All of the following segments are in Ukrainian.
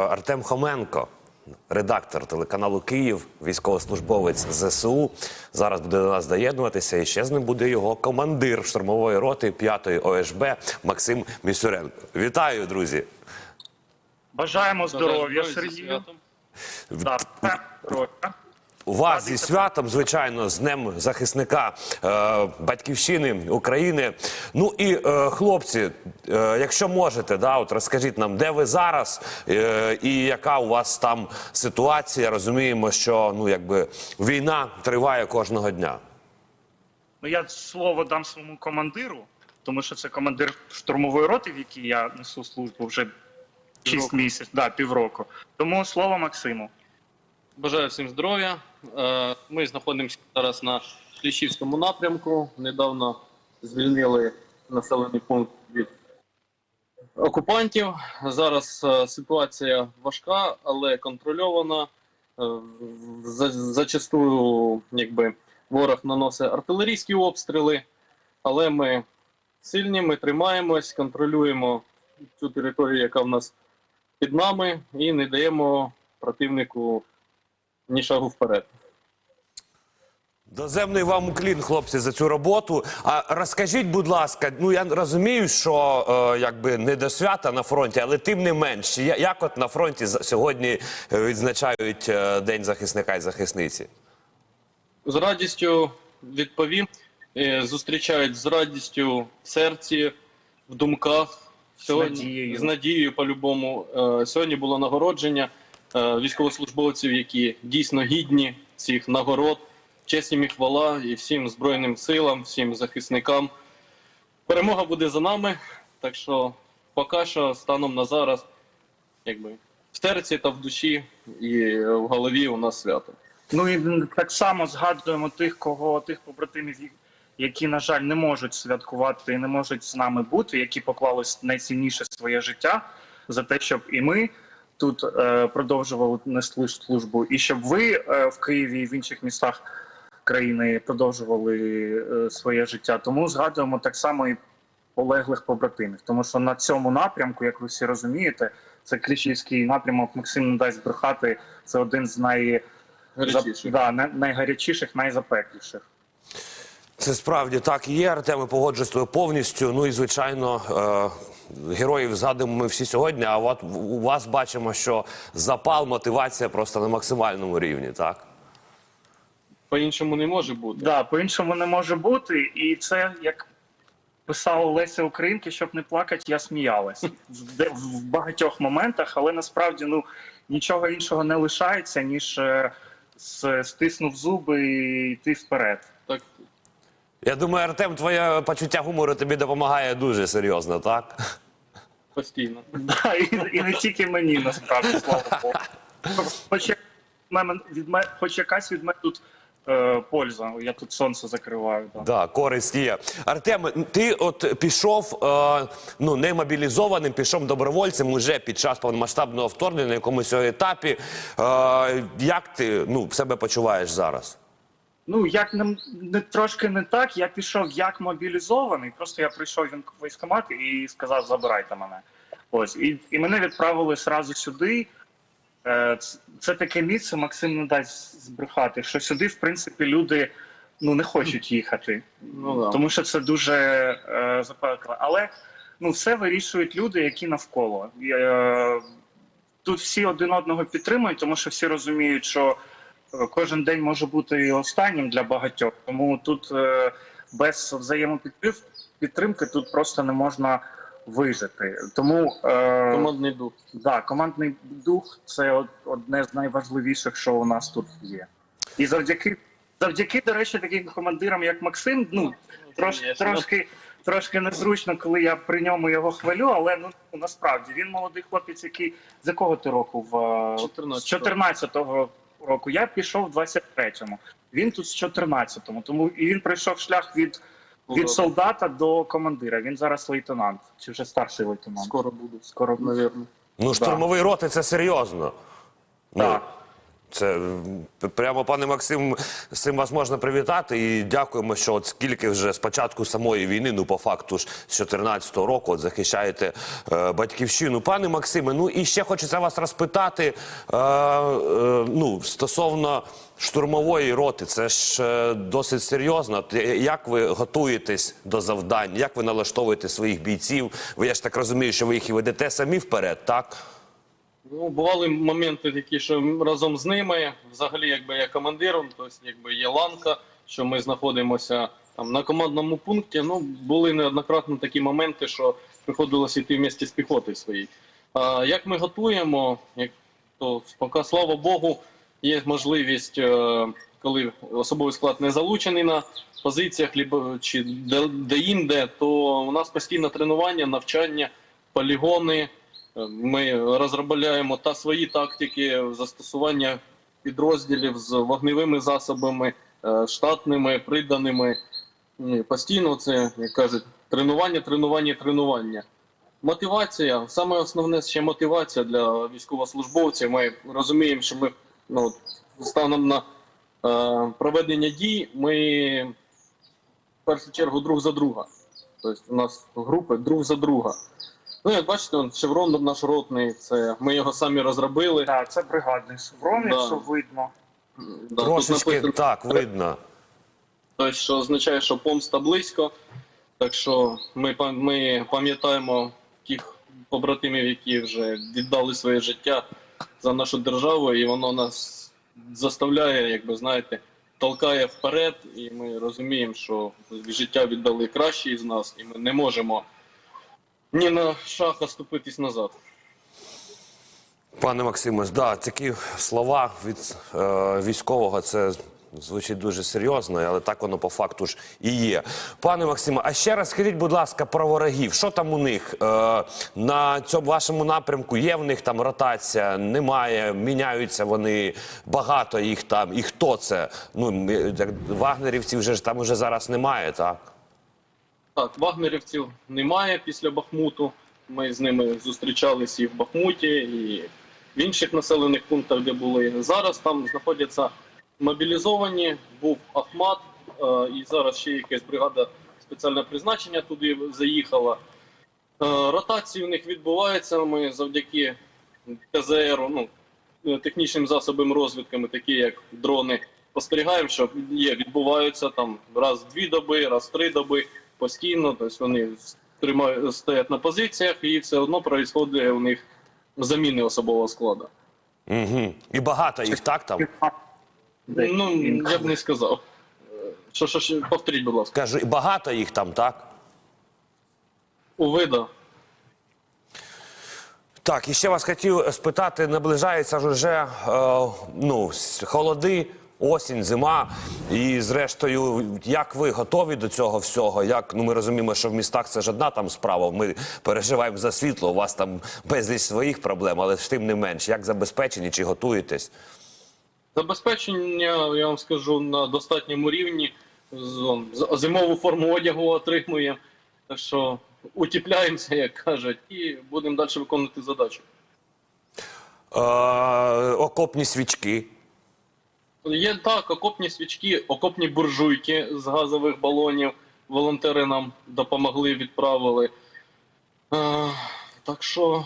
Артем Хоменко, редактор телеканалу Київ, військовослужбовець ЗСУ, зараз буде до нас доєднуватися. І ще з ним буде його командир штурмової роти 5-ї ОШБ Максим Місюренко. Вітаю, друзі! Бажаємо здоров'я, Сергію. святом. Вас зі святом, звичайно, з Днем захисника е, батьківщини України. Ну і е, хлопці, е, якщо можете, да, от розкажіть нам, де ви зараз е, і яка у вас там ситуація. Розуміємо, що ну якби війна триває кожного дня. Ну я слово дам своєму командиру, тому що це командир штурмової роти, в якій я несу службу вже 6 Півроку. місяців, да, півроку. Тому слово Максиму. Бажаю всім здоров'я. Е, Ми знаходимося зараз на Кліщівському напрямку. Недавно звільнили населений пункт від окупантів. Зараз е, ситуація важка, але контрольована. Е, Зачастую якби, ворог наносить артилерійські обстріли, але ми сильні, ми тримаємось, контролюємо цю територію, яка в нас під нами, і не даємо противнику ні шагу вперед. Доземний вам уклін, хлопці, за цю роботу. А розкажіть, будь ласка, ну я розумію, що е, якби не до свята на фронті, але тим не менш, як от на фронті сьогодні е, відзначають е, День захисника і захисниці? З радістю відповім. Е, Зустрічають з радістю в серці, в думках. Сьогодні, надією. з надією по-любому. Сьогодні було нагородження військовослужбовців, які дійсно гідні цих нагород. Честь їм і хвала і всім Збройним силам, всім захисникам. Перемога буде за нами. Так що поки що станом на зараз, якби в серці та в душі і в голові у нас свято. Ну і так само згадуємо тих, кого тих побратимів, які, на жаль, не можуть святкувати і не можуть з нами бути, які поклали найцінніше своє життя за те, щоб і ми тут е, продовжували нести службу, і щоб ви е, в Києві і в інших містах країни продовжували е, своє життя. Тому згадуємо так само і полеглих побратимів, тому що на цьому напрямку, як ви всі розумієте, це Кліщівський напрямок. Максим не дасть брехати. Це один з най Гарячіше. Да, найгарячіших, найзапекліших. Це справді так і є. Артеме, погоджуюсь з тобою повністю. Ну і звичайно, е, героїв згадуємо ми всі сьогодні. А от у вас бачимо, що запал, мотивація просто на максимальному рівні, так? По-іншому не може бути. Да, по-іншому не може бути. І це як писала Леся Українки, щоб не плакати, я сміялась в, в багатьох моментах, але насправді ну нічого іншого не лишається, ніж е, стиснув зуби і йти вперед. Я думаю, Артем, твоє почуття гумору тобі допомагає дуже серйозно, так? постійно. Да, і, і не тільки мені, насправді, слава Богу. Хоч, як- мене- від мене, хоч якась від мене тут е, польза. Я тут сонце закриваю. Да. Да, користь є. Артем, ти от пішов е, ну не мобілізованим, пішов добровольцем уже під час повномасштабного вторгнення на якомусь етапі. Е, як ти ну себе почуваєш зараз? Ну, як не, не трошки не так, я пішов як мобілізований, просто я прийшов в військкомат і сказав, забирайте мене. Ось, і, і мене відправили сразу сюди. Е, Це таке місце, Максим не дасть збрехати, що сюди, в принципі, люди ну, не хочуть їхати. Ну, да. Тому що це дуже е, запекло. Але ну, все вирішують люди, які навколо. Е, тут всі один одного підтримують, тому що всі розуміють, що кожен день може бути і останнім для багатьох. Тому тут е, без взаємопідтримки тут просто не можна вижити. Тому е, Командний дух. да, командний дух це одне з найважливіших, що у нас тут є. І завдяки, завдяки, до речі, таким командирам, як Максим, ну трош, трошки, трошки незручно, коли я при ньому його хвалю, але ну насправді він молодий хлопець, який з якого ти року в е, 14-го. 14-го року. Я пішов в 23-му. Він тут з 14-му. Тому і він пройшов шлях від, від солдата до командира. Він зараз лейтенант, чи вже старший лейтенант. Скоро буду. Скоро Навірно. Ну, штурмовий роти це серйозно. Ну, Так. Це прямо, пане Максим, з цим вас можна привітати. І дякуємо, що от скільки вже з початку самої війни, ну по факту ж з 2014 року, от захищаєте е, батьківщину. Пане Максиме, ну і ще хочеться вас розпитати. Е, е, ну, стосовно штурмової роти, це ж е, досить серйозно. Як ви готуєтесь до завдань? Як ви налаштовуєте своїх бійців? Ви я ж так розумію, що ви їх і ведете самі вперед, так? Ну, бували моменти такі, що разом з ними, взагалі, якби я командиром, тобто якби є ланка, що ми знаходимося там на командному пункті. Ну, були неоднократно такі моменти, що приходилося йти в місті з піхоти своїй. А як ми готуємо, як то поки, слава Богу, є можливість, е, коли особовий склад не залучений на позиціях, чи де, де-інде, то у нас постійно тренування, навчання, полігони. Ми розробляємо та свої тактики застосування підрозділів з вогневими засобами, е, штатними, приданими. Постійно це, як кажуть, тренування, тренування, тренування. Мотивація, саме основне ще мотивація для військовослужбовців. Ми розуміємо, що ми ну, станом на е, проведення дій, ми в першу чергу друг за друга. Тобто у нас групи друг за друга. Ну, як бачите, он, шеврон наш ротний, це ми його самі розробили. Так, це бригадний шеврон, Да. якщо видно. Да, Трошечки написано, так видно. Тобто, що означає, що помста близько. Так що ми, ми пам'ятаємо тих побратимів, які вже віддали своє життя за нашу державу, і воно нас заставляє, як би знаєте, толкає вперед, і ми розуміємо, що життя віддали кращі з нас, і ми не можемо ні на шаг оступитись назад. Пане Максиме, да, такі слова від е, військового це звучить дуже серйозно, але так воно по факту ж і є. Пане Максиме, а ще раз скажіть, будь ласка, про ворогів. Що там у них е, на цьому вашому напрямку? Є в них там ротація? Немає, міняються вони багато їх там. І хто це? Ну як вагнерівців вже ж там уже зараз немає, так? Так, вагнерівців немає після Бахмуту. Ми з ними зустрічалися і в Бахмуті, і в інших населених пунктах, де були. Зараз там знаходяться мобілізовані, був Ахмат, е, і зараз ще якась бригада спеціального призначення туди заїхала. Е, Ротації у них відбуваються. Ми завдяки КЗР, ну, технічним засобам розвідками, такі як дрони, спостерігаємо, що є, відбуваються там раз дві доби, раз три доби постійно. Тобто вони тримають, стоять на позиціях, і все одно відбувається у них заміни особового складу. Угу. І багато їх так там. Ну, я б не сказав. Що, що, що, повторіть, будь ласка. Кажу, і багато їх там, так? У вида. Так, і ще вас хотів спитати, наближається ж уже е, ну, холоди, осінь, зима. І зрештою, як ви готові до цього всього? Як ну ми розуміємо, що в містах це ж одна там справа. Ми переживаємо за світло, у вас там безліч своїх проблем, але ж тим не менш, як забезпечені чи готуєтесь? Забезпечення, я вам скажу, на достатньому рівні. Зимову форму одягу отримуємо. Так що утіпляємося, як кажуть, і будемо далі виконувати задачу. Е, окопні свічки. Є так, окопні свічки, окопні буржуйки з газових балонів. Волонтери нам допомогли, відправили. Е, так що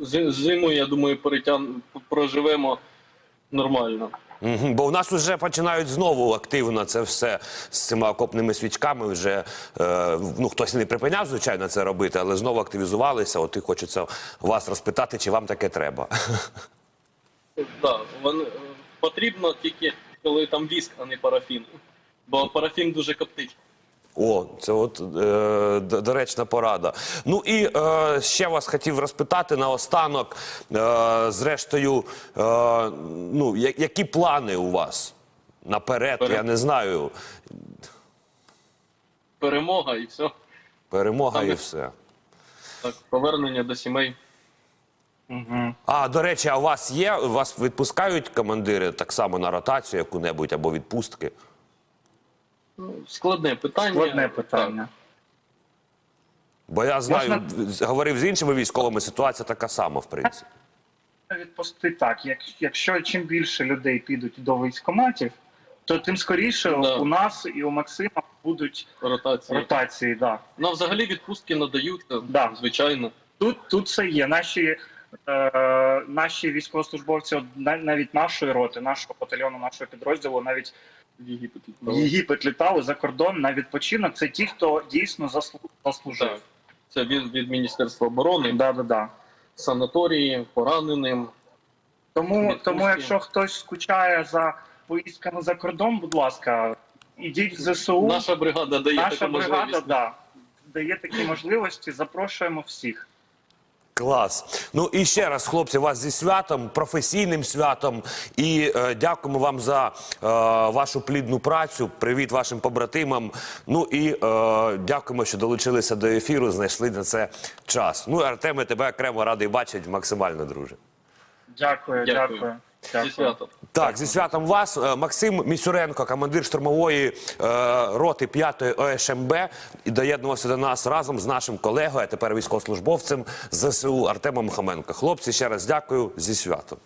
зи- зиму, я думаю, перетян... проживемо нормально. Бо в нас вже починають знову активно це все з цими окопними свічками. Вже е, ну хтось не припиняв, звичайно, це робити, але знову активізувалися. От і хочеться вас розпитати, чи вам таке треба. Так, вони, е, потрібно тільки коли там віск, а не парафін. Бо парафін дуже коптить. О, це от е, доречна порада. Ну і е, ще вас хотів розпитати наостанок. Е, зрештою, е, ну я- які плани у вас наперед? Пере- Я не знаю. Перемога і все. Перемога і все. Так, повернення до сімей. Угу. А до речі, а у вас є? У вас відпускають командири так само на ротацію яку-небудь або відпустки? Ну, складне питання. Складне питання. Бо я знаю, Можна- говорив з іншими військовими, ситуація така сама, в принципі. відпусти так. Як, якщо чим більше людей підуть до військкоматів, то тим скоріше Да. у нас і у Максима будуть Ротації. ротації. Да. Ну, взагалі відпустки надаються, Да. звичайно. Тут, тут це є. Наші, е, наші військовослужбовці, навіть нашої роти, нашого батальйону, нашого підрозділу, навіть В Єгипет. Єгипет літали за кордон на відпочинок. Це ті, хто дійсно заслужив. Так. Це від, від Міністерства оборони, Да, да, да. санаторії, пораненим. Тому, Відпустки. тому, якщо хтось скучає за поїздками за кордон, будь ласка, ідіть в ЗСУ. Наша бригада дає Наша таку бригада можливість. да, дає такі можливості. Запрошуємо всіх. Клас. Ну і ще раз, хлопці, вас зі святом, професійним святом. І е, дякуємо вам за е, вашу плідну працю. Привіт вашим побратимам. Ну і е, дякуємо, що долучилися до ефіру, знайшли на це час. Ну, Артеме, тебе окремо радий бачити максимально, друже. Дякую, Дякую. дякую. Зі святом. Так, зі святом вас, Е, Максим Місюренко, командир штурмової е, роти 5-ї ОШМБ, і доєднувався до нас разом з нашим колегою, а тепер військовослужбовцем ЗСУ Артемом Хоменко. Хлопці, ще раз дякую зі святом.